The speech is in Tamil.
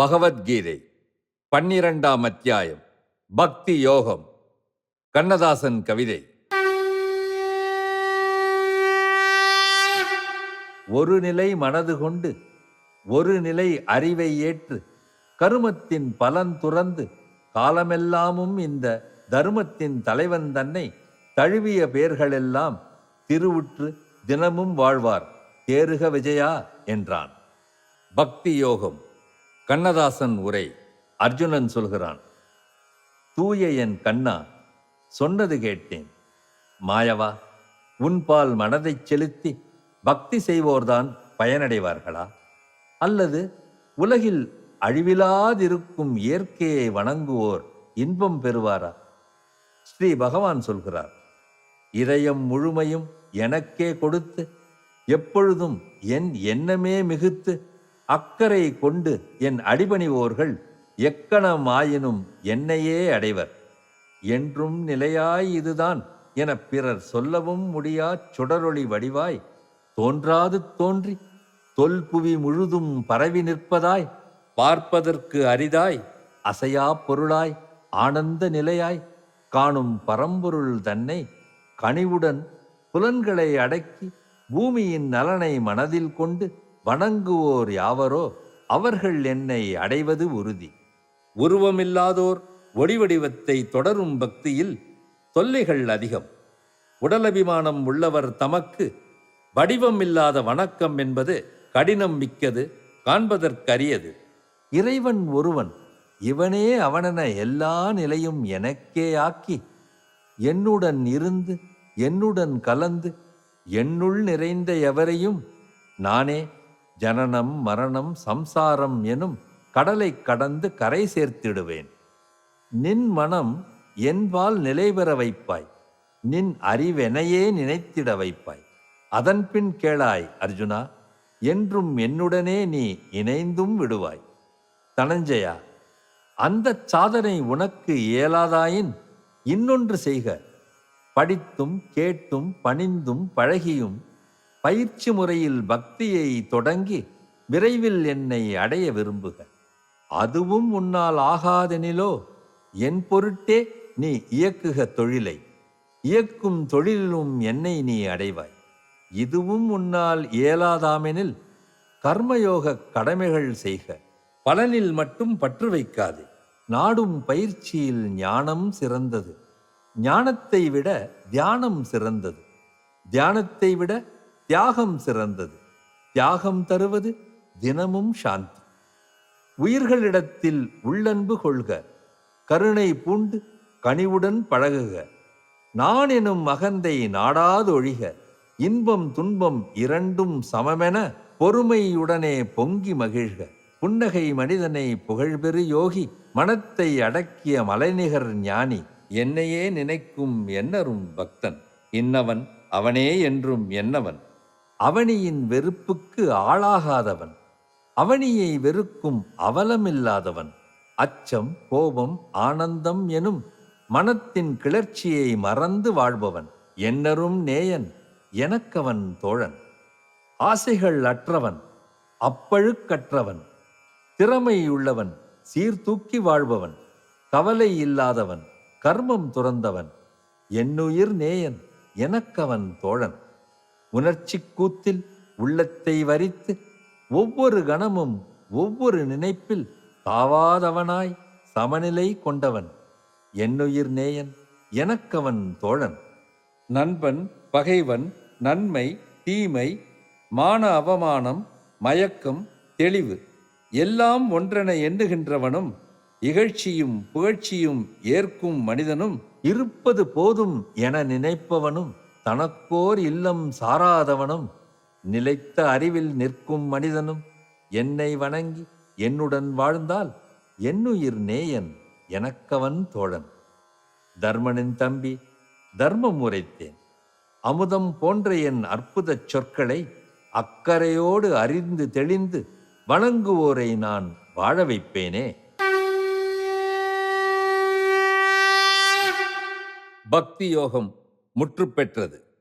பகவத்கீதை பன்னிரண்டாம் அத்தியாயம் பக்தி யோகம் கண்ணதாசன் கவிதை. ஒரு நிலை மனது கொண்டு ஒரு நிலை அறிவை ஏற்று கருமத்தின் பலன் துறந்து காலமெல்லாமும் இந்த தருமத்தின் தலைவன் தன்னை தழுவிய பேர்களெல்லாம் திருவுற்று தினமும் வாழ்வார். தேறுக விஜயா என்றான். பக்தி யோகம். கண்ணதாசன் உரை அர்ஜுனன் சொல்கிறான் தூய என் கண்ணா சொன்னது கேட்டேன். மாயவா உன்பால் மனதைச் செலுத்தி பக்தி செய்வோர்தான் பயனடைவார்களா? அல்லது உலகில் அழிவிலாதிருக்கும் இயற்கையை வணங்குவோர் இன்பம் பெறுவாரா? ஸ்ரீ பகவான் சொல்கிறார் இதயம் முழுமையும் எனக்கே கொடுத்து எப்பொழுதும் என் எண்ணமே மிகுத்து அக்கறை கொண்டு என் அடிபணிவோர்கள் எக்கணமாயினும் என்னையே அடைவர். என்றும் நிலையாய் இதுதான் என பிறர் சொல்லவும் முடியாச் சுடரொளி வடிவாய். தோன்றாது தோன்றி தொல்புவி முழுதும் பரவி நிற்பதாய். பார்ப்பதற்கு அரிதாய் அசையா பொருளாய் ஆனந்த நிலையாய். காணும் பரம்பொருள் தன்னை கனிவுடன் புலன்களை அடக்கி பூமியின் நலனை மனதில் கொண்டு வணங்குவோர் யாவரோ அவர்கள் என்னை அடைவது உறுதி. உருவமில்லாதோர் ஒடிவடிவத்தை தொடரும் பக்தியில் தொல்லைகள் அதிகம். உடலபிமானம் உள்ளவர் தமக்கு வடிவமில்லாத வணக்கம் என்பது கடினம் மிக்கது காண்பதற்கரியது. இறைவன் ஒருவன் இவனே அவனென எல்லா நிலையும் எனக்கே ஆக்கி என்னுடன் இருந்து என்னுடன் கலந்து என்னுள் நிறைந்த எவரையும் நானே ஜனனம் மரணம் சம்சாரம் எனும் கடலை கடந்து கரை சேர்த்திடுவேன். நின் மனம் என்பால் நிலை பெற வைப்பாய். நின் அறிவெனையே நினைத்திட வைப்பாய். அதன்பின் கேளாய் அர்ஜுனா என்றும் என்னுடனே நீ இணைந்தும் விடுவாய். தனஞ்சயா அந்த சாதனை உனக்கு இயலாதாயின் இன்னொன்று செய்க. படித்தும் கேட்டும் பணிந்தும் பழகியும் பயிற்சி முறையில் பக்தியை தொடங்கி விரைவில் என்னை அடைய விரும்புக. அதுவும் உன்னால் ஆகாதெனிலோ என் பொருட்டே நீ இயக்குக தொழிலை. இயக்கும் தொழிலிலும் என்னை நீ அடைவாய். இதுவும் உன்னால் இயலாதாமெனில் கர்மயோக கடமைகள் செய்க. பலனில் மட்டும் பற்று வைக்காது. நாடும் பயிற்சியில் ஞானம் சிறந்தது. ஞானத்தை விட தியானம் சிறந்தது. தியானத்தை விட தியாகம் சிறந்தது. தியாகம் தருவது தினமும் சாந்தி. உயிர்களிடத்தில் உள்ளன்பு கொள்க. கருணை பூண்டு கனிவுடன் பழகுக. நான் எனும் மகந்தை நாடாதொழிக. இன்பம் துன்பம் இரண்டும் சமமென பொறுமையுடனே பொங்கி மகிழ்க. புன்னகை மனிதனை புகழ்பெரு யோகி. மனத்தை அடக்கிய மலைநிகர் ஞானி. என்னையே நினைக்கும் என்னரும் பக்தன். இன்னவன் அவனே என்றும் என்னவன். அவனியின் வெறுப்புக்கு ஆளாகாதவன். அவனியை வெறுக்கும் அவலமில்லாதவன். அச்சம் கோபம் ஆனந்தம் எனும் மனத்தின் கிளர்ச்சியை மறந்து வாழ்பவன். என்னரும் நேயன் எனக்கவன் தோழன். ஆசைகள் அற்றவன் அப்பழுக்கற்றவன். திறமையுள்ளவன் சீர்தூக்கி வாழ்பவன். கவலை இல்லாதவன் கர்மம் துறந்தவன். என்னுயிர் நேயன் எனக்கவன் தோழன். உணர்ச்சிக் கூத்தில் உள்ளத்தை வரித்து ஒவ்வொரு கணமும் ஒவ்வொரு நினைப்பில் தாவாதவனாய் சமநிலை கொண்டவன். என்னுயிர் நேயன் எனக்கவன் தோழன். நண்பன் பகைவன் நன்மை தீமை மான அவமானம் மயக்கம் தெளிவு எல்லாம் ஒன்றென எண்ணுகின்றவனும் இகழ்ச்சியும் புகழ்ச்சியும் ஏற்கும் மனிதனும் இருப்பது போதும் என நினைப்பவனும் தனக்கோர் இல்லம் சாராதவனும் நிலைத்த அறிவில் நிற்கும் மனிதனும் என்னை வணங்கி என்னுடன் வாழ்ந்தால் என்னுயிர் நேயன் எனக்கவன் தோழன். தர்மனின் தம்பி தர்மம் உரைத்தேன். அமுதம் போன்ற என் அற்புதச் சொற்களை அக்கறையோடு அறிந்து தெளிந்து வணங்குவோரை நான் வாழ வைப்பேனே. பக்தி யோகம். முற்றுப்பெற்றது.